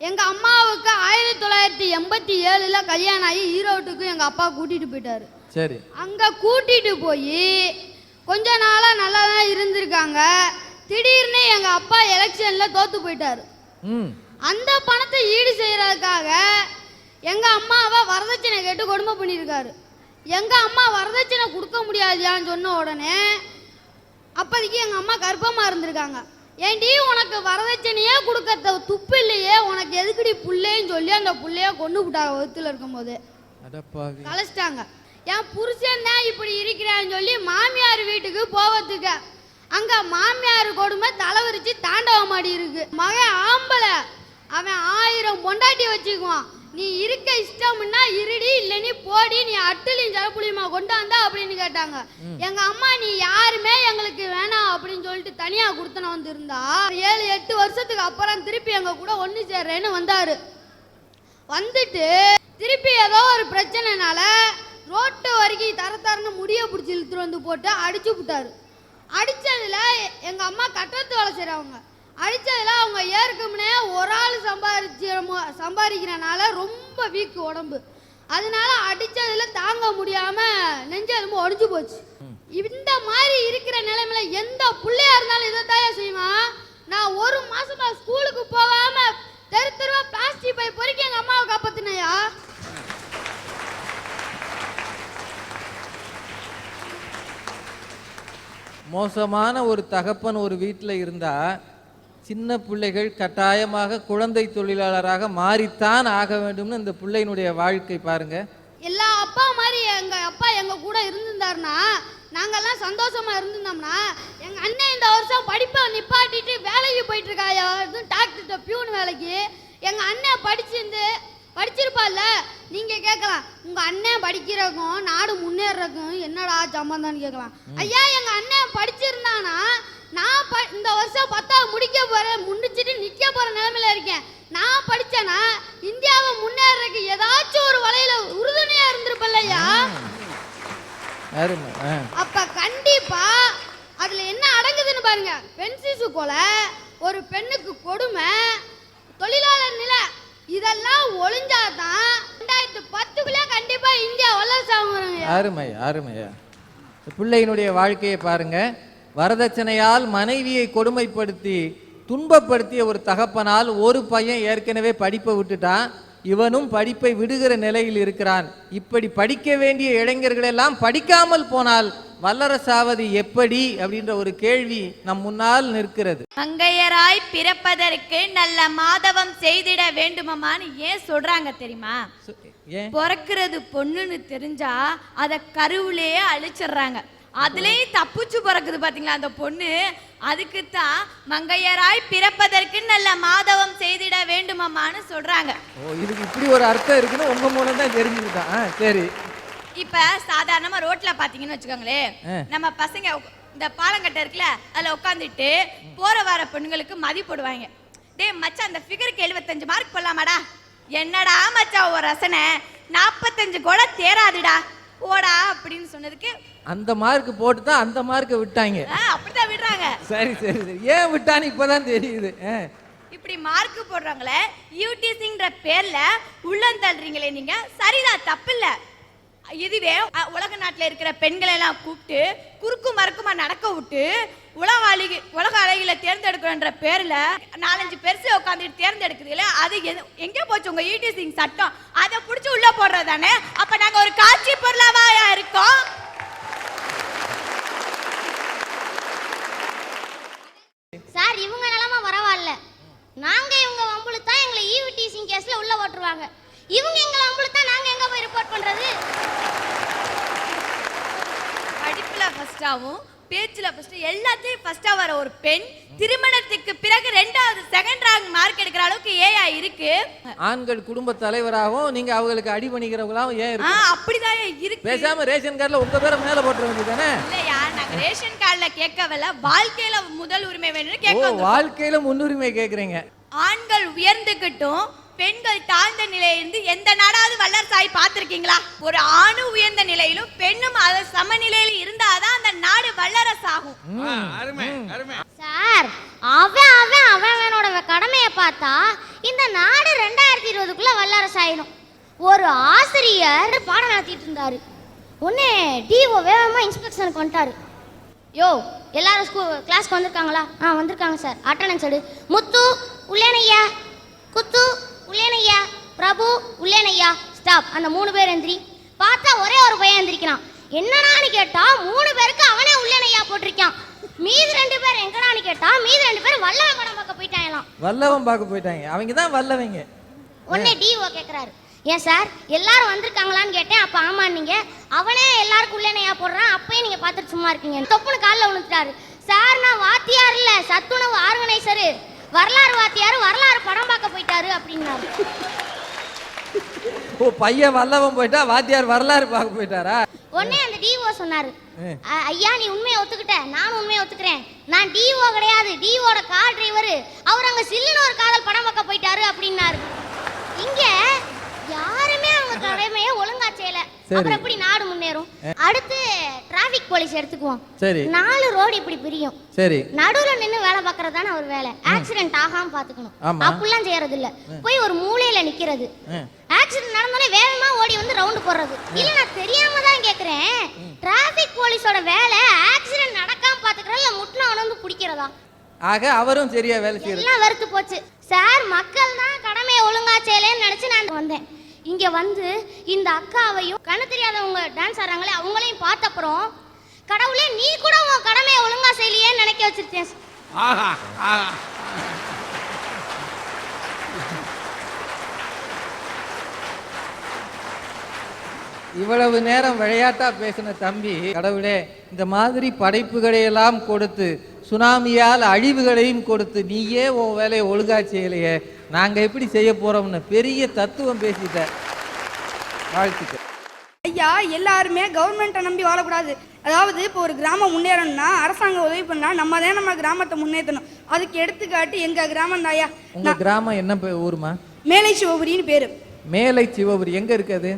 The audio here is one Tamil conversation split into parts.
எங்க அம்மாவுக்கு ஆயிரத்தி தொள்ளாயிரத்தி எண்பத்தி ஏழுல கல்யாணம் ஆகி ஈரோட்டுக்கு எங்க அப்பா கூட்டிட்டு போயிட்டாரு. சரி. அங்க கூட்டிட்டு போய் கொஞ்ச நாளா நல்லா தான் இருந்திருக்காங்க. திடீர்னு எங்க அப்பா எலெக்ஷன்ல தோத்து போயிட்டாரு. அந்த பணத்தை ஈடு செய்யறதுக்காக எங்க அம்மாவை வரதட்சணை கேட்டு கொடுமை பண்ணியிருக்காரு. எங்க அம்மா வரதட்சணை கொடுக்க முடியாதியான்னு சொன்ன உடனே அப்போதைக்கு எங்க அம்மா கர்ப்பமா இருந்திருக்காங்க. ஏண்டி உனக்கு வரதட்சணையே கொடுக்க த- துப்பு இல்லையே? உனக்கு எதுக்குடி புள்ளைன்னு சொல்லி அந்த புள்ளைய கொண்டு விட்டாங்க வகுத்துல இருக்கும்போது. கலைச்சிட்டாங்க. என் புருஷன் தான் இப்படி இருக்கிறான்னு சொல்லி மாமியார் வீட்டுக்கு போவதுக்கு. அங்க மாமியார் கொடுமை தலைவரிச்சு தாண்டவம் ஆடி இருக்கு. மகன் ஆம்பளை. அவன் ஆயிரம் பொண்டாட்டி வச்சுக்குவான். நீ இருக்க இஷ்டம்னா இருடி இல்ல நீ போடி நீ அட்டுலையும் ஜலப்புளியுமா கொண்டாந்தா அப்படின்னு கேட்டாங்க. எங்க அம்மா நீ யாருமே எங்களுக்கு வேணாம் அப்படின்னு சொல்லிட்டு தனியா கொடுத்தன வந்து இருந்தா ஏழு எட்டு வருஷத்துக்கு அப்புறம் திருப்பி எங்க கூட ஒண்ணு சேர்றேன்னு வந்தாரு. வந்துட்டு திருப்பி ஏதோ ஒரு பிரச்சனைனால ரோட்டு வரைக்கும் தர தரன்னு முடிய பிடிச்சி இழுத்துட்டு வந்து போட்டு அடிச்சு விட்டாரு. அடிச்சதுல எங்க அம்மா கட்டத்து வேலை செய்றவங்க. அடிச்சதுல அவங்க ஏற்கனவே ஒரு ஆள் சம்பாரிச்சு சம்பாதிக்கிறனால ரொம்ப வீக் உடம்பு. அதனால அடிச்சதுல தாங்க முடியாம நெஞ்செலும்பு ஒடிஞ்சு போச்சு. இந்த மாதிரி இருக்கிற நிலைமையில எந்த பிள்ளையா இருந்தாலும் இதை இதைத்தான் செய்வான் நான் ஒரு மாசமா ஸ்கூலுக்கு போகாம தெரு தெருவா பிளாஸ்டிக் பை பொறுக்கி எங்க அம்மாவை காப்பாத்தினையா? மோசமான ஒரு தகப்பன் ஒரு வீட்டில் இருந்தால் சின்ன பிள்ளைகள் கட்டாயமாக குழந்தை தொழிலாளராக மாறித்தான் ஆக வேண்டும்னு இந்த பிள்ளையினுடைய வாழ்க்கை பாருங்க. எல்லா அப்பா மாதிரி எங்க அப்பா எங்க கூட இருந்திருந்தாருன்னா நாங்கெல்லாம் சந்தோஷமா இருந்திருந்தோம்னா எங்க அண்ணன் இந்த வருஷம் படிப்பை நிப்பாட்டிட்டு வேலைக்கு போயிட்டு இருக்காயா டாக்டர்கிட்ட பியூன் வேலைக்கு. எங்க அண்ணன் படிச்சிருந்து படிச்சிருப்பால்ல நீங்க கேட்கலாம் உங்க அண்ணன் படிக்கிறதுக்கும் நாடு முன்னேறதுக்கும் என்னடா சம்பந்தம்னு கேட்கலாம். ஐயா எங்க அண்ணன் படிச்சிருந்தானா நான் இந்த வருஷம் பத்தாவது முடிக்க போறேன் முடிச்சிட்டு நிக்க போற நிலைமையில இருக்கேன். நான் படிச்சேனா இந்தியாவை முன்னேறதுக்கு ஏதாச்சும் ஒரு வலையில உறுதுணையா இருந்திருப்பல்லையா அப்ப கண்டிப்பா அதுல என்ன அடங்குதுன்னு பாருங்க. பெண் சிசு கொலை ஒரு பெண்ணுக்கு கொடுமை தொழிலாளர் நிலை இதெல்லாம் ஒளிஞ்சாதான் ரெண்டாயிரத்து பத்துக்குள்ளே கண்டிப்பா இந்தியா வல்லரசு ஆகுறாங்க அருமை அருமையா பிள்ளையினுடைய வாழ்க்கையை பாருங்க. வரதட்சணையால் மனைவியை கொடுமைப்படுத்தி துன்பப்படுத்திய ஒரு தகப்பனால் ஒரு பையன் ஏற்கனவே படிப்பை விட்டுட்டான். இவனும் படிப்பை விடுகிற நிலையில் இருக்கிறான். இப்படி படிக்க வேண்டிய இளைஞர்கள் எல்லாம் படிக்காமல் போனால் வல்லரசாவது எப்படி? அப்படின்ற ஒரு கேள்வி நம் முன்னால் நிற்கிறது. மங்கையராய் பிறப்பதற்கு நல்ல மாதவம் செய்திட வேண்டுமமான்னு ஏன் சொல்றாங்க தெரியுமா? பிறக்கிறது பொண்ணுன்னு தெரிஞ்சா அத கருவிலேயே அழிச்சிடுறாங்க. அதுலயும் தப்பிச்சு பிறக்குது பாத்தீங்களா அந்த பொண்ணு? அதுக்கு தான் மங்கையராய் பிறப்பதற்கு நல்ல மாதவம் செய்திட வேண்டுமமான்னு சொல்றாங்க. ஓ இதுக்கு இப்படி ஒரு அர்த்தம் இருக்குன்னு உங்க மூலம் தான் தெரிஞ்சுக்கிட்டான் ஆ, சரி. இப்ப சாதாரணமா ரோட்ல பாத்தீங்கன்னு வச்சுக்கோங்களேன். நம்ம பசங்க உக்- இந்த பாலங்கட்டை இருக்குல்ல அதுல உட்காந்துட்டு போற வர பெண்களுக்கு மதி போடுவாங்க. டேய் மச்சான் அந்த ஃபிகருக்கு எழுபத்தஞ்சு மார்க் போடலாமாடா? என்னடா மச்சான் ஒரு ரசனை? நாற்பத்தஞ்சு கூட தேராதுடா. போடா அப்படின்னு சொன்னதுக்கு அந்த மார்க் போட்டு தான் அந்த மார்க்கை விட்டாங்க. அப்படிதான் விடுறாங்க. சரி சரி சரி. ஏன் விட்டான்னு இப்பதான் தெரியுது. இப்படி மார்க் போடுறாங்களே யூடிசிங்கிற பேர்ல உள்ளந்தள்ளுறீங்களே நீங்க சரிதான் தப்பில்ல. இதுவே உலக நாட்டில் இருக்கிற பெண்களை எல்லாம் கூப்பிட்டு குறுக்கு மறுக்குமா நடக்க விட்டு உலக அழகி உலக அழகில தேர்ந்தெடுக்கணுன்ற பேர்ல நாலஞ்சு பெருசு உட்காந்துட்டு தேர்ந்தெடுக்குதுல அது எது- எங்க போச்சு உங்க யூடிசிங் சட்டம்? அதை பிடிச்சி உள்ள போடுறது தானே? அப்ப நாங்க ஒரு காட்சி பொருளாவா இருக்கோம்? சார் இவங்க நிலமா பரவாயில்ல நாங்க இவங்க வம்புழுத்தா எங்களை ஈவு டீசிங் கேஸ்ல உள்ள ஓட்டுருவாங்க இவங்க எங்களை வம்புழுத்தா நாங்க எங்க போய் ரிப்போர்ட் பண்றது? படிப்புல ஃபர்ஸ்டாவும் பேச்சுல ஃபர்ஸ்ட் எல்லாத்தையும் ஃபர்ஸ்டா வர ஒரு பெண் திருமணத்துக்கு பிறகு ரெண்டாவது செகண்ட் ரேங்க் மார்க் எடுக்கிற அளவுக்கு ஏஐ இருக்கு. ஆண்கள் குடும்ப தலைவராகவும் நீங்க அவங்களுக்கு அடி பண்ணிக்கிறவங்களாவும் ஏன் இருக்கு அப்படிதான் இருக்கு. பேசாம ரேஷன் கார்டுல உங்க பேரை மேல போட்டுற வேண்டியதானே இல்லையா நாங்க ரேஷன் கார்டுல கேட்கவில்ல வாழ்க்கையில முதல் உரிமை வேணும்னு கேட்க. வாழ்க்கையில முன்னுரிமை கேக்குறீங்க. ஆண்கள் உயர்ந்துகிட்டும் பெண்கள் தாழ்ந்த நிலையிலிருந்து எந்த நாடாவது வல்லரசாய் பார்த்திருக்கீங்களா? ஒரு ஆணும் உயர்ந்த நிலையிலும் பெண்ணும் அது சமநிலையில இருந்தாதான் அந்த நாடு வல்லரசாகும். சார் அவன் அவன் அவன் அவனோட கடமையை பார்த்தா இந்த நாடு எழுதுறதுக்குள்ள வல்லரசு ஆயிடும் ஒரு ஆசிரியர் பாடம் நடத்திட்டு இருந்தாரு. உடனே டிஓ வேகமா இன்ஸ்பெக்ஷனுக்கு வந்துட்டாரு. யோ எல்லாரும் ஸ்கூல் கிளாஸ்க்கு வந்திருக்காங்களா? ஆ வந்திருக்காங்க சார். அட்டண்டன்ஸ் எடு. முத்து உள்ளேனையா? குத்து உள்ளேனையா? பிரபு உள்ளேனையா? ஸ்டாப் அந்த மூணு பேர் எந்திரி. பார்த்தா ஒரே ஒரு பையன் எந்திரிக்கிறான். என்னடான்னு கேட்டா மூணு பேருக்கு அவனே உள்ளேனையா போட்டிருக்கான். மீதி ரெண்டு பேர் எங்கடான்னு கேட்டா மீதி ரெண்டு பேர் வல்லவன் படம் பார்க்க போயிட்டாங்களாம். வல்லவன் பார்க்க போயிட்டாங்க. அவங்க தான் வல்லவங்க. உடனே டிஓ கேக்குறாரு. ஏன் சார் எல்லாரும் வந்திருக்காங்களான்னு கேட்டேன். அப்ப ஆமா நீங்க அவனே எல்லாருக்கும் உள்ளேனையா போடுறான். அப்பயும் நீங்க பார்த்துட்டு சும்மா இருக்கீங்க தொப்புன்னு காலில் விழுந்துட்டாரு. சார் நான் வாத்தியார் இல்ல. சத்துணவு ஆர்கனைசரு. வரலாறு வாத்தியார் வரலாறு படம் பார்க்க போயிட்டாரு அப்படின்னாரு. ஓ பையன் வல்லவன் போயிட்டா வாத்தியார் வரலாறு பார்க்க போயிட்டாரா? உடனே அந்த டிஓ சொன்னாரு. ஆ. "அ- ஐயா நீ உண்மையை ஒத்துக்கிட்ட. நானும் உண்மையை ஒத்துக்கிறேன். நான் டிஓ கிடையாது. டிஓட கார் டிரைவர். அவர் அங்க சில்லுன்னு ஒரு காதல் படம் பார்க்க போயிட்டாரு அப்படின்னாரு. இங்க யாருமே அவங்க கடமையை ஒழுங்கா செய்யல. அப்புறம் எப்படி நாடு முன்னேறும்? அடுத்து டிராபிக் போலீஸ் எடுத்துக்குவோம். சரி. நாலு ரோடு இப்படி பிரியும். சரி. நடுவுல நின்னு வேலை பார்க்கறது தானே அவர் வேலை ஆக்சிடென்ட் ஆகாம பாத்துக்கணும். அப்படிலாம் செய்யறது இல்ல போய் ஒரு மூலையில நிக்கிறது. ஆக்சிடென்ட் நடந்தோடனே வேகமா ஓடி வந்து ரவுண்டு போடுறது. இல்ல நான் தெரியாம தான் கேக்குறேன். டிராபிக் போலீஸோட வேலை ஆக்சிடென்ட் நடக்காம பாத்துக்கிறா இல்ல முட்டின வந்து பிடிக்கிறதா? ஆக அவரும் சரியா வேலை செய்யறது. எல்லாம் வெறுத்து போச்சு. சார் மக்கள் தான் கடமையை ஒழுங்கா செய்யலன்னு நினைச்சு நான் வந்தேன். இங்க வந்து இந்த அக்காவையும் கண்ணு தெரியாதவங்க டான்ஸ் ஆடுறாங்களே அவங்களையும் பார்த்த அப்புறம் கடவுளே நீ கூட உன் கடமையை ஒழுங்கா செய்யலையேன்னு நினைக்க வச்சிருச்சேன் ஆஹா ஆஹா. இவ்வளவு நேரம் விளையாட்டா பேசின தம்பி கடவுளே இந்த மாதிரி படைப்புகளை எல்லாம் கொடுத்து சுனாமியால் அழிவுகளையும் கொடுத்து நீயே உன் வேலையை ஒழுங்கா செய்யலையே. நாங்க எப்படி செய்ய போறோம்னு பெரிய தத்துவம் பேசிட்ட வாழ்த்துக்கள். ஐயா எல்லாருமே கவர்மெண்ட்டை நம்பி வாழக்கூடாது. அதாவது இப்போ ஒரு கிராமம் முன்னேறணும்னா அரசாங்கம் உதவி பண்ணா நம்ம தான் நம்ம கிராமத்தை முன்னேற்றணும். அதுக்கு எடுத்துக்காட்டு எங்க கிராமம் தாயா உங்க கிராமம் என்ன ஊருமா மேலை சிவபுரின்னு பேரு. மேலை சிவபுரி. எங்க இருக்குது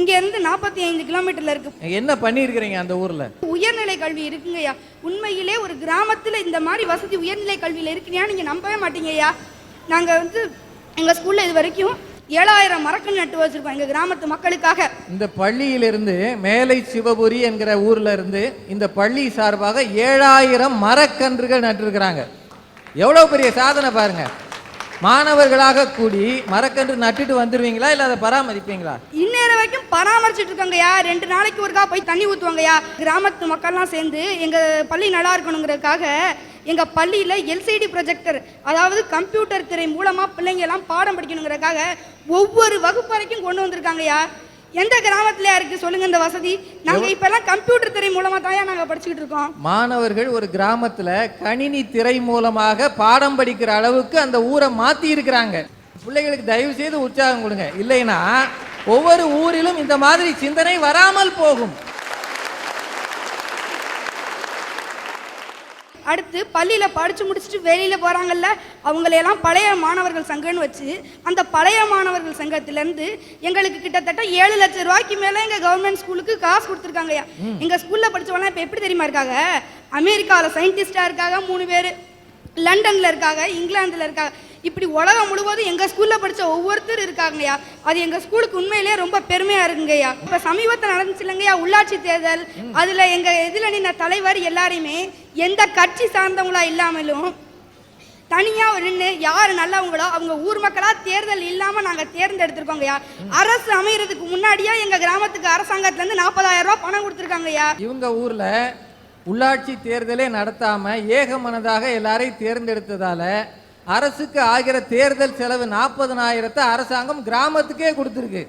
இங்க இருந்து நாற்பத்தி ஐந்து கிலோமீட்டர்ல இருக்கு. என்ன பண்ணியிருக்கிறீங்க அந்த ஊர்ல? உயர்நிலை கல்வி இருக்குங்கய்யா. உண்மையிலே ஒரு கிராமத்துல இந்த மாதிரி வசதி உயர்நிலை கல்வியில இருக்குன்னா நீங்க நம்பவே மாட்டீங்கய்யா நாங்க வந்து எங்க ஸ்கூல்ல இது வரைக்கும் ஏழாயிரம் மரக்கன்று நட்டு வச்சிருக்கோம் எங்க கிராமத்து மக்களுக்காக. இந்த பள்ளியிலிருந்து மேலை சிவபுரி என்கிற ஊர்ல இருந்து இந்த பள்ளி சார்பாக ஏழாயிரம் மரக்கன்றுகள் நட்டிருக்கிறாங்க. எவ்வளவு பெரிய சாதனை பாருங்க. மாணவர்களாக கூடி மரக்கன்று நட்டுட்டு வந்துருவீங்களா? இல்ல அதை பராமரிப்பீங்களா? இந்நேரம் வரைக்கும் பராமரிச்சுட்டு இருக்காங்கய்யா ரெண்டு நாளைக்கு ஒருக்கா போய் தண்ணி ஊற்றுவாங்கய்யா கிராமத்து மக்கள்லாம் சேர்ந்து எங்கள் பள்ளி நல்லா இருக்கணுங்கிறதுக்காக எங்கள் பள்ளியில் எல்சிடி ப்ரொஜெக்டர் அதாவது கம்ப்யூட்டர் திரை மூலமாக பிள்ளைங்க எல்லாம் பாடம் படிக்கணுங்கிறதுக்காக ஒவ்வொரு வகுப்பு வரைக்கும் கொண்டு வந்திருக்காங்கய்யா. எந்த கிராமத்துலயா இருக்கு சொல்லுங்க இந்த வசதி? நாங்க இப்ப எல்லாம் கம்ப்யூட்டர் திரை மூலமா தான் நாங்க படிச்சுக்கிட்டு இருக்கோம். மாணவர்கள் ஒரு கிராமத்துல கணினி திரை மூலமாக பாடம் படிக்கிற அளவுக்கு அந்த ஊரை மாத்தி இருக்கிறாங்க. பிள்ளைகளுக்கு தயவு செய்து உற்சாகம் கொடுங்க. இல்லைன்னா ஒவ்வொரு ஊரிலும் இந்த மாதிரி சிந்தனை வராமல் போகும். அடுத்து பள்ளியில படிச்சு முடிச்சுட்டு வெளியில போறாங்கல்ல அவங்களையெல்லாம் பழைய மாணவர்கள் சங்கம்னு வச்சு அந்த பழைய மாணவர்கள் சங்கத்துல இருந்து எங்களுக்கு கிட்டத்தட்ட ஏழு லட்சம் ரூபாய்க்கு மேல எங்க கவர்மெண்ட் ஸ்கூலுக்கு காசு கொடுத்துருக்காங்கய்யா. எங்க ஸ்கூல்ல படிச்சவங்க இப்ப எப்படி தெரியுமா இருக்காங்க? அமெரிக்கால சயின்டிஸ்டா இருக்காங்க மூணு பேர். லண்டன்ல இருக்காங்க இங்கிலாந்துல இருக்காங்க. இப்படி உலகம் முழுவதும் எங்க ஸ்கூல்ல படிச்ச ஒவ்வொருத்தர் இருக்காங்கய்யா. அது எங்க ஸ்கூலுக்கு உண்மையிலேயே ரொம்ப பெருமையா இருக்குங்கய்யா. இப்ப சமீபத்தில் நடந்துச்சு இல்லைங்கய்யா உள்ளாட்சி தேர்தல். அதுல எங்க இதுல நின்ன தலைவர் எல்லாரையுமே எந்த கட்சி சார்ந்தவங்களா இல்லாமலும் தனியாக நின்று யார் நல்லவங்களோ அவங்க ஊர் மக்களாக தேர்தல் இல்லாமல் நாங்கள் தேர்ந்தெடுத்திருக்கோங்கய்யா அரசு அமைகிறதுக்கு முன்னாடியே எங்கள் கிராமத்துக்கு அரசாங்கத்துலேருந்து நாற்பதாயிரம் ரூபா பணம் கொடுத்துருக்காங்கய்யா இவங்க ஊரில் உள்ளாட்சி தேர்தலே நடத்தாமல் ஏகமனதாக எல்லாரையும் தேர்ந்தெடுத்ததால் அரசுக்கு ஆகிற தேர்தல் செலவு நாற்பதனாயிரத்தை அரசாங்கம் கிராமத்துக்கே கொடுத்துருக்கு.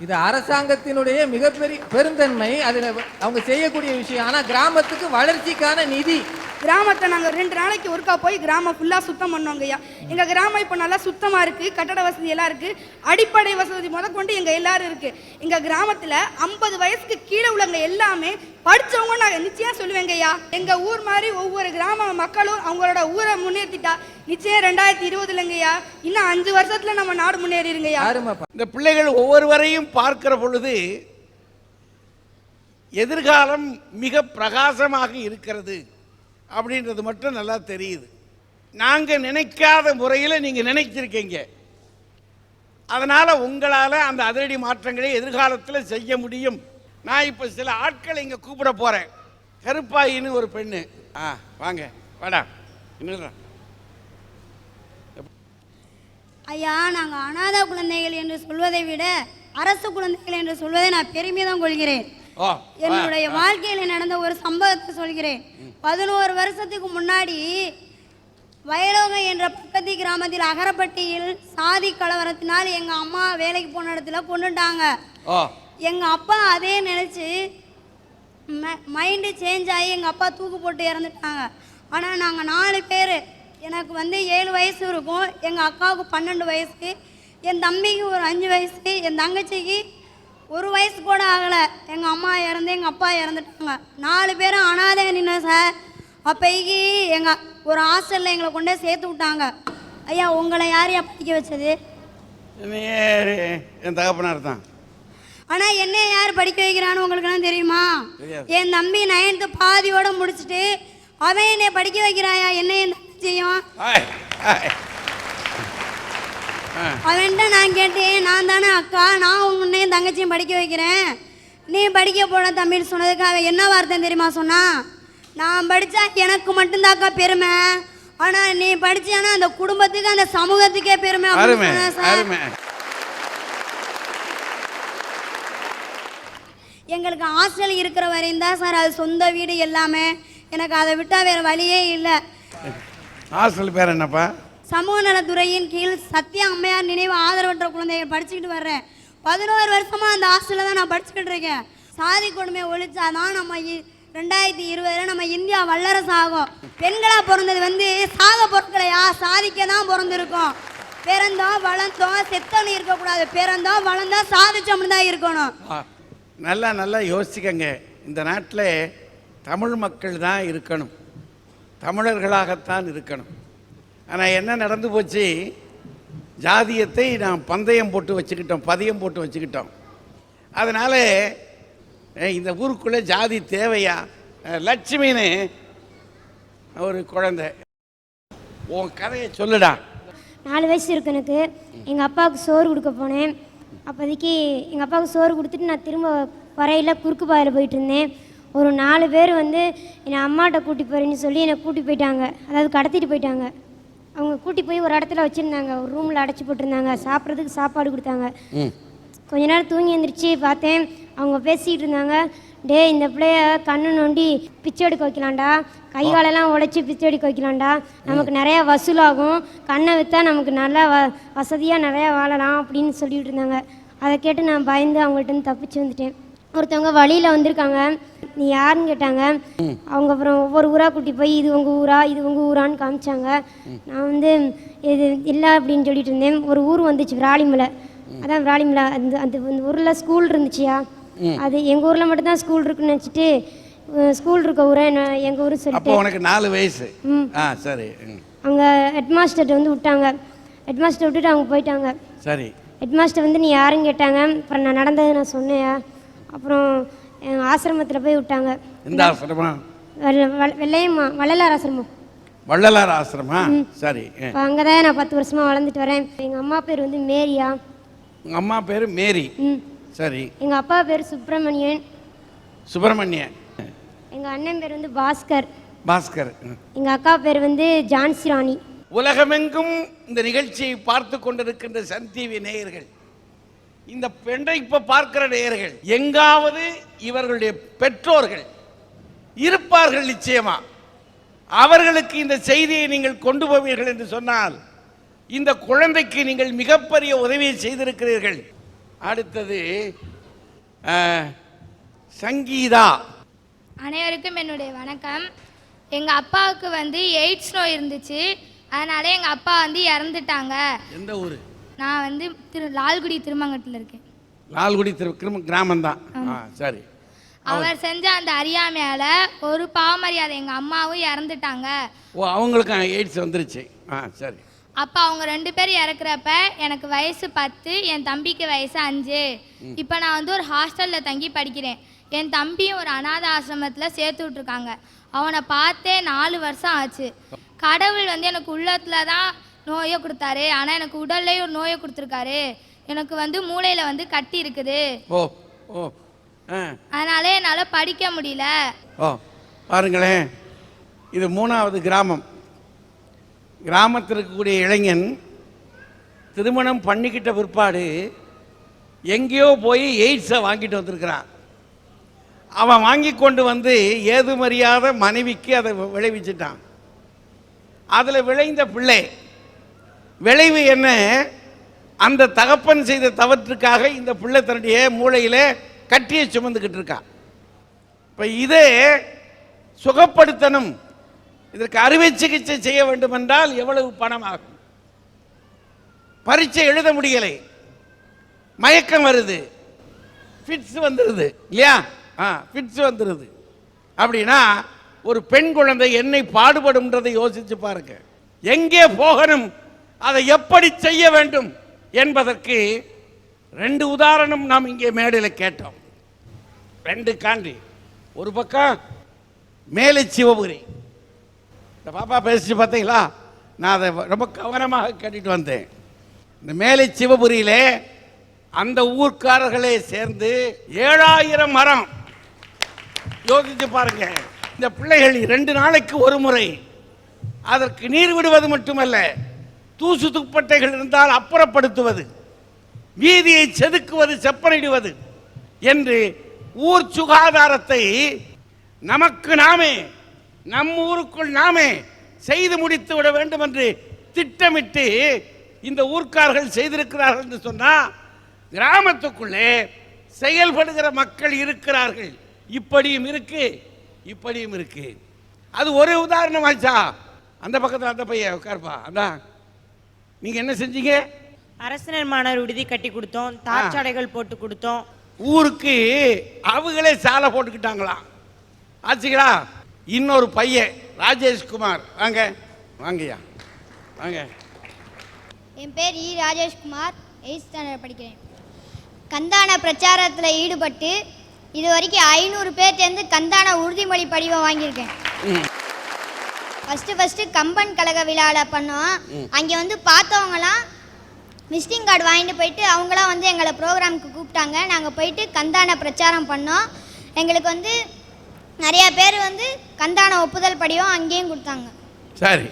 இது அரசாங்கத்தினுடைய மிகப்பெரிய பெருந்தன்மை. அதில் அவங்க செய்யக்கூடிய விஷயம். ஆனால் கிராமத்துக்கு வளர்ச்சிக்கான நிதி. கிராமத்தை நாங்கள் ரெண்டு நாளைக்கு ஒருக்கா போய் கிராமம் ஃபுல்லாக சுத்தம் பண்ணோங்கய்யா எங்கள் கிராமம் இப்போ நல்லா சுத்தமாக இருக்குது கட்டட வசதி எல்லாம் இருக்குது அடிப்படை வசதி முதற்கொண்டு எங்கள் எல்லாரும் இருக்குது எங்கள் கிராமத்தில் ஐம்பது வயசுக்கு கீழே உள்ளவங்க எல்லாமே படிச்சவங்க நாங்கள் நிச்சயம் சொல்லுவேங்கய்யா. எங்கள் ஊர் மாதிரி ஒவ்வொரு கிராம மக்களும் அவங்களோட ஊரை முன்னேற்றிட்டா நிச்சயம் ரெண்டாயிரத்தி இருபதுலங்கய்யா. இன்னும் அஞ்சு வருஷத்தில் நம்ம நாடு முன்னேறிடுங்கய்யா இந்த பிள்ளைகள் ஒவ்வொருவரையும் பார்க்கிற பொழுது எதிர்காலம் மிக பிரகாசமாக இருக்கிறது. அப்படின்றது மட்டும் நல்லா தெரியுது. நாங்கள் நினைக்காத முறையில் நீங்கள் நினைச்சிருக்கீங்க. அதனால் உங்களால் அந்த அதிரடி மாற்றங்களை எதிர்காலத்தில் செய்ய முடியும். நான் இப்போ சில ஆட்களை இங்கே கூப்பிட போகிறேன் கருப்பாயின்னு ஒரு பெண்ணு. ஆ வாங்க. வாடா. என்ன ஐயா நாங்கள் அனாதை குழந்தைகள் என்று சொல்வதை விட அரசு குழந்தைகள் என்று சொல்வதை நான் பெருமிதம் கொள்கிறேன். என்னுடைய வாழ்க்கையில் நடந்த ஒரு சம்பவத்தை சொல்கிறேன். பதினோரு வருஷத்துக்கு முன்னாடி வயலோகம் என்ற பக்கத்து கிராமத்தில் அகரப்பட்டியில் சாதி கலவரத்தினால் எங்கள் அம்மா வேலைக்கு போன இடத்துல கொண்டுட்டாங்க. ஓ எங்கள் அப்பா அதே நினச்சி மைண்டு சேஞ்ச் ஆகி எங்கள் அப்பா தூக்கு போட்டு இறந்துட்டாங்க. ஆனால் நாங்கள் நாலு பேர் எனக்கு வந்து ஏழு வயசு இருக்கும். எங்கள் அக்காவுக்கு பன்னெண்டு வயசு என் தம்பிக்கு ஒரு அஞ்சு வயசு என் தங்கச்சிக்கு ஒரு வயசு கூட ஆகலை. எங்கள் அம்மா இறந்து எங்கள் அப்பா இறந்துட்டாங்க. நாலு பேரும் அனாதை நின்னோம் சார். அப்போக்கி எங்கள் ஒரு ஹாஸ்டலில் எங்களை கொண்டே சேர்த்து விட்டாங்க. ஐயா உங்களை யாரையா படிக்க வச்சது? என் தகப்பனார் தான். ஆனால் என்ன யார் படிக்க வைக்கிறான்னு உங்களுக்குலாம் தெரியுமா. என் தம்பி நைன்த்து பாதியோட முடிச்சுட்டு அவன் என்னை படிக்க வைக்கிறாயா? என்ன என் செய்யும் அவன்கிட்ட நான் கேட்டேன் நான் தானே அக்கா நான் உன்னையும் தங்கச்சியும் படிக்க வைக்கிறேன். நீ படிக்க போன தம்பின்னு சொன்னதுக்கு அவன் என்ன வார்த்தை தெரியுமா சொன்னா? நான் படித்தா எனக்கு மட்டும்தாக்கா பெருமை. ஆனால் நீ படிச்சானா அந்த குடும்பத்துக்கு அந்த சமூகத்துக்கே பெருமை அப்படின்னு எங்களுக்கு ஹாஸ்டல் இருக்கிற வரையும் தான் சார் அது சொந்த வீடு எல்லாமே. எனக்கு அதை விட்டால் வேறு வழியே இல்லை. ஹாஸ்டல் பேர் என்னப்பா? சமூக நலத்துறையின் கீழ் சத்யா அம்மையார் நினைவு ஆதரவற்ற குழந்தைகள் படிச்சுக்கிட்டு வர்றேன். பதினோரு வருஷமாக அந்த ஹாஸ்டலில் தான் நான் படிச்சுக்கிட்டு இருக்கேன். சாதி கொடுமையை ஒழிச்சாதான் நம்ம இ- ரெண்டாயிரத்தி இருபதுல நம்ம இந்தியா வல்லரசு ஆகும். பெண்களாக பிறந்தது வந்து சாக பொருட்களையா? சாதிக்க தான் பிறந்திருக்கோம். பிறந்தோம் வளர்ந்தோம் செத்தோன்னு இருக்கக்கூடாது. பிறந்தோம் வளர்ந்தோம் சாதிச்சோம்னு தான் இருக்கணும். நல்லா நல்லா யோசிக்கங்க இந்த நாட்டில் தமிழ் மக்கள் தான் இருக்கணும். தமிழர்களாகத்தான் இருக்கணும். ஆனால் என்ன நடந்து போச்சு? ஜாதியத்தை நான் பந்தயம் போட்டு வச்சுக்கிட்டோம் பதியம் போட்டு வச்சுக்கிட்டோம். அதனால் இந்த ஊருக்குள்ளே ஜாதி தேவையா? லட்சுமின்னு ஒரு குழந்தை. உன் கதையை சொல்லுடா. நாலு வயசு இருக்கு எனக்கு. எங்கள் அப்பாவுக்கு சோறு கொடுக்க போனேன். அப்போதைக்கு எங்கள் அப்பாவுக்கு சோறு கொடுத்துட்டு நான் திரும்ப வரையில் குறுக்கு பாதையில் போயிட்டு இருந்தேன். ஒரு நாலு பேர் வந்து என்னை அம்மாட்ட கூட்டி போகிறேன்னு சொல்லி என்னை கூட்டி போயிட்டாங்க. அதாவது கடத்திட்டு போயிட்டாங்க. அவங்க கூட்டி போய் ஒரு இடத்துல வச்சுருந்தாங்க. ஒரு ரூமில் அடைச்சி போட்டிருந்தாங்க. சாப்பிட்றதுக்கு சாப்பாடு கொடுத்தாங்க. கொஞ்ச நேரம் தூங்கி எழுந்திரிச்சு பார்த்தேன். அவங்க பேசிகிட்டு இருந்தாங்க. டேய் இந்த பிள்ளைய கண்ணு நோண்டி பிச்சை எடுக்க வைக்கலாம்டா. கை காலெல்லாம் உடைச்சி பிச்சை எடுக்க வைக்கலாம்டா. நமக்கு நிறையா வசூலாகும். கண்ணை விற்றா நமக்கு நல்லா வ வசதியாக நிறையா வாழலாம். அப்படின்னு சொல்லிட்டு இருந்தாங்க. அதை கேட்டு நான் பயந்து அவங்கள்ட்ட தப்பிச்சு வந்துட்டேன். ஒருத்தவங்க வழியில் வந்திருக்காங்க. நீ யாருன்னு கேட்டாங்க. அவங்க அப்புறம் ஒவ்வொரு ஊராக கூட்டி போய் இது உங்கள் ஊரா இது உங்கள் ஊரான்னு காமிச்சாங்க. நான் வந்து இது இல்லை அப்படின்னு சொல்லிட்டு இருந்தேன். ஒரு ஊர் வந்துச்சு விராலிமலை. அதான் விராலிமலை. அந்த அந்த ஊரில் ஸ்கூல் இருந்துச்சியா? அது எங்கள் ஊரில் மட்டும்தான் ஸ்கூல் இருக்குன்னு நினச்சிட்டு ஸ்கூல் இருக்க ஊரை நான் எங்கள் ஊர் அப்போ சொல்லிட்டு உனக்கு நாலு வயசு. ஆ சரி. அங்கே ஹெட்மாஸ்டர்கிட்ட வந்து விட்டாங்க. ஹெட்மாஸ்டர் விட்டுட்டு அவங்க போயிட்டாங்க. சரி. ஹெட்மாஸ்டர் வந்து நீ யாருன்னு கேட்டாங்க. அப்புறம் நான் நடந்ததை நான் சொன்னேன். அப்புறம் எங்கள் ஆசிரமத்தில் போய் விட்டாங்க. இந்த ஆசிரமம் வெள்ள- வெள்ள- வெள்ளையம்மா வள்ளலார் ஆசிரமம். வள்ளலார் ஆசிரமா? சரி அங்கே தான் நான் பத்து வருஷமாக வளர்ந்துட்டு வரேன். எங்கள் அம்மா பேர் வந்து மேரியா. உங்க அம்மா பேர் மேரி. சரி. எங்கள் அப்பா பேர் சுப்பிரமணியன். சுப்பிரமணியன். எங்கள் அண்ணன் பேர் வந்து பாஸ்கர். பாஸ்கர். எங்கள் அக்கா பேர் வந்து ஜான்சி ராணி உலகமெங்கும் இந்த நிகழ்ச்சியை பார்த்து கொண்டிருக்கின்ற சன் டிவி நேயர்கள் இந்த பெண்ணை இப்ப பார்க்கிற நேயர்கள் எங்காவது இவர்களுடைய பெற்றோர்கள் இருப்பார்கள் நிச்சயமா. அவர்களுக்கு இந்த செய்தியை நீங்கள் கொண்டு போவீர்கள் என்று சொன்னால் இந்த குழந்தைக்கு நீங்கள் மிகப்பெரிய உதவியை செய்திருக்கிறீர்கள். அடுத்தது சங்கீதா. அனைவருக்கும் என்னுடைய வணக்கம். எங்கள் அப்பாவுக்கு வந்து எய்ட்ஸ் நோய் இருந்துச்சு. அதனால எங்கள் அப்பா வந்து இறந்துட்டாங்க. எந்த ஊர்? நான் வந்து திரு லால்குடி திருமங்கலத்தில் இருக்கேன். லால்குடி திரு கிராம- கிராமம்தான். ஆ சரி. அவர் செஞ்ச அந்த அறியாமையால ஒரு பாவமரியாதை எங்கள் அம்மாவும் இறந்துட்டாங்க. ஓ அவங்களுக்கும் எய்ட்ஸ் வந்துருச்சு. ஆ சரி. அப்போ அவங்க ரெண்டு பேரும் இறக்குறப்ப எனக்கு வயசு பத்து என் தம்பிக்கு வயசு அஞ்சு. இப்போ நான் வந்து ஒரு ஹாஸ்டலில் தங்கி படிக்கிறேன். என் தம்பியும் ஒரு அனாதை ஆசிரமத்தில் சேர்த்து விட்ருக்காங்க அவனை பார்த்தே நாலு வருஷம் ஆச்சு. கடவுள் வந்து எனக்கு உள்ளத்தில் தான் நோயை கொடுத்தாரு. ஆனால் எனக்கு உடல்லையும் ஒரு நோயை கொடுத்துருக்காரு. எனக்கு வந்து மூளையில் வந்து கட்டி இருக்குது. ஓ ஓ ஆ. அதனால என்னால் படிக்க முடியல. ஓ பாருங்களேன். இது மூணாவது கிராமம். கிராமத்தில் இருக்கக்கூடிய இளைஞன் திருமணம் பண்ணிக்கிட்ட பிற்பாடு எங்கேயோ போய் எய்ட்ஸை வாங்கிட்டு வந்திருக்கிறான். அவன் வாங்கி கொண்டு வந்து ஏதுமறியாத மனைவிக்கு அதை விளைவிச்சிட்டான். அதில் விளைந்த பிள்ளை விளைவு என்ன? அந்த தகப்பன் செய்த தவற்றுக்காக இந்த பிள்ளை தன்னுடைய மூளையில் கட்டியை சுமந்துக்கிட்டு இருக்கா. இப்போ இதே சுகப்படுத்தணும். இதற்கு அறுவை சிகிச்சை செய்ய வேண்டும் என்றால் எவ்வளவு பணம் ஆகும்? பரீட்சை எழுத முடியலை. மயக்கம் வருது. ஃபிட்ஸ் வந்துடுது இல்லையா? ஆ ஃபிட்ஸ் வந்துடுது அப்படின்னா ஒரு பெண் குழந்தை என்னை பாடுபடும்ன்றதை யோசிச்சு பாருங்க. எங்கே போகணும்? அதை எப்படி செய்ய வேண்டும் என்பதற்கு ரெண்டு உதாரணம் நாம் இங்கே மேடையில் கேட்டோம். ரெண்டு காண்டி. ஒரு பக்கம் மேலே சிவபுரி. இந்த பாப்பா பேசிச்சு பார்த்தீங்களா? நான் அதை ரொம்ப கவனமாக கேட்டுட்டு வந்தேன். இந்த மேலே சிவபுரியிலே அந்த ஊர்க்காரர்களே சேர்ந்து ஏழாயிரம் மரம். யோசிச்சு பாருங்க. இந்த பிள்ளைகள் ரெண்டு நாளைக்கு ஒரு முறை. அதற்கு நீர் விடுவது மட்டுமல்ல. தூசு துப்பட்டைகள் இருந்தால் அப்புறப்படுத்துவது வீதியை செதுக்குவது செப்பனிடுவது என்று ஊர் சுகாதாரத்தை நமக்கு நாமே நம் ஊருக்குள் நாமே செய்து முடித்து விட வேண்டும் என்று திட்டமிட்டு இந்த ஊர்க்காரர்கள் செய்திருக்கிறார்கள் என்று சொன்னால் கிராமத்துக்குள்ளே செயல்படுகிற மக்கள் இருக்கிறார்கள். இப்படியும் இருக்கு இப்படியும் இருக்கு. அது ஒரு உதாரணமாச்சா? அந்த பக்கத்தில் அந்த பையன் உட்காருப்பா அதான் நீங்க என்ன செஞ்சீங்க? அரசினர் மாணவர் விடுதி கட்டி கொடுத்தோம் தார்ச்சாடைகள் போட்டு கொடுத்தோம். ஊருக்கு அவங்களே சாலை போட்டுக்கிட்டாங்களாம் ஆச்சுங்களா? இன்னொரு பையன் ராஜேஷ்குமார். வாங்க வாங்கய்யா. வாங்க. என் பேர் இ. ராஜேஷ்குமார். எயித் ஸ்டாண்டர்ட் படிக்கிறேன். கந்தான பிரச்சாரத்தில் ஈடுபட்டு இது வரைக்கும் ஐநூறு பேர்ட்டேருந்து கந்தான உறுதிமொழி படிவம் வாங்கியிருக்கேன். ம். ஃபஸ்ட்டு ஃபஸ்ட்டு கம்பன் கழக விழாவில் பண்ணோம். அங்கே வந்து பார்த்தவங்களாம் விசிட்டிங் கார்டு வாங்கிட்டு போயிட்டு அவங்களாம் வந்து எங்களை ப்ரோக்ராமுக்கு கூப்பிட்டாங்க. நாங்கள் போயிட்டு கந்தான பிரச்சாரம் பண்ணோம். எங்களுக்கு வந்து நிறையா பேர் வந்து கந்தான ஒப்புதல் படிவம் அங்கேயும் கொடுத்தாங்க. சரி.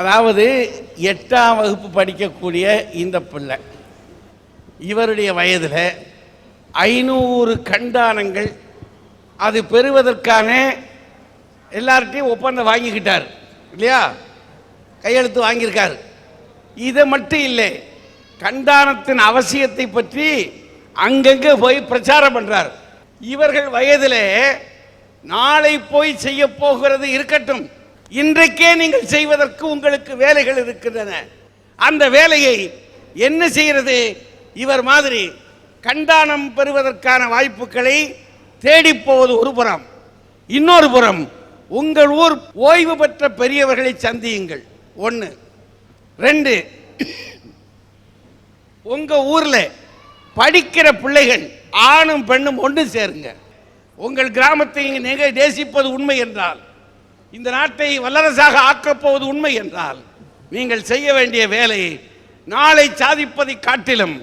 அதாவது எட்டாம் வகுப்பு படிக்கக்கூடிய இந்த பிள்ளை இவருடைய வயதில் ஐநூறு கண்டானங்கள் அது பெறுவதற்கான எல்லார்ட்டையும் ஒப்பந்தம் வாங்கிக்கிட்டார் இல்லையா? கையெழுத்து வாங்கியிருக்கார். இதை மட்டும் இல்லை கண்டானத்தின் அவசியத்தை பற்றி அங்கங்கே போய் பிரச்சாரம் பண்ணுறார் இவர்கள் வயதில் நாளை போய் செய்ய போகிறது இருக்கட்டும். இன்றைக்கே நீங்கள் செய்வதற்கு உங்களுக்கு வேலைகள் இருக்கின்றன. அந்த வேலையை என்ன செய்கிறது? இவர் மாதிரி கண்டானம் பெறுவதற்கான வாய்ப்புகளை தேடிப் போவது ஒரு புறம். இன்னொரு புறம் உங்கள் ஊர் ஓய்வு பெற்ற பெரியவர்களை சந்தியுங்கள். ஒன்று ரெண்டு உங்கள் ஊரில் படிக்கிற பிள்ளைகள் ஆணும் பெண்ணும் ஒன்று சேருங்க. உங்கள் கிராமத்தை நீங்கள் நேசிப்பது உண்மை என்றால் இந்த நாட்டை வல்லரசாக ஆக்கப்போவது உண்மை என்றால் நீங்கள் செய்ய வேண்டிய வேலையை நாளை சாதிப்பதை காட்டிலும்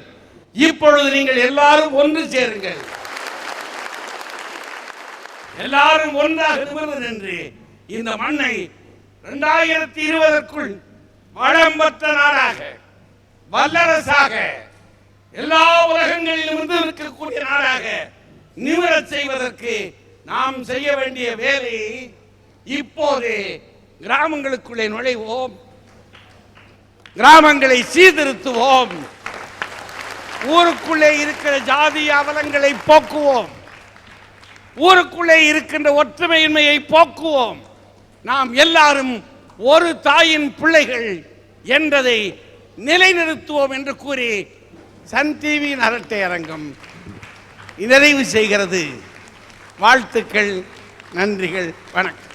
இப்பொழுது நீங்கள் எல்லாரும் ஒன்று சேருங்கள். எல்லாரும் ஒன்றாக நிமிர்ந்து என்று இந்த மண்ணை இரண்டாயிரத்தி இருபதற்குள் வளம் பெற்ற நாடாக வல்லரசாக எல்லா உலகங்களிலும் இருந்து இருக்கக்கூடிய நாடாக நிமிரச் செய்வதற்கு நாம் செய்ய வேண்டிய வேலையை இப்போது கிராமங்களுக்குள்ளே நுழைவோம். கிராமங்களை சீர்திருத்துவோம். ஊருக்குள்ளே இருக்கிற ஜாதி அவலங்களை போக்குவோம். ஊருக்குள்ளே இருக்கின்ற ஒற்றுமையின்மையை போக்குவோம். நாம் எல்லாரும் ஒரு தாயின் பிள்ளைகள் என்பதை நிலைநிறுத்துவோம் என்று கூறி சன் டிவியின் அரட்டை அரங்கம் நிறைவு செய்கிறது. வாழ்த்துக்கள் நன்றிகள் வணக்கம்.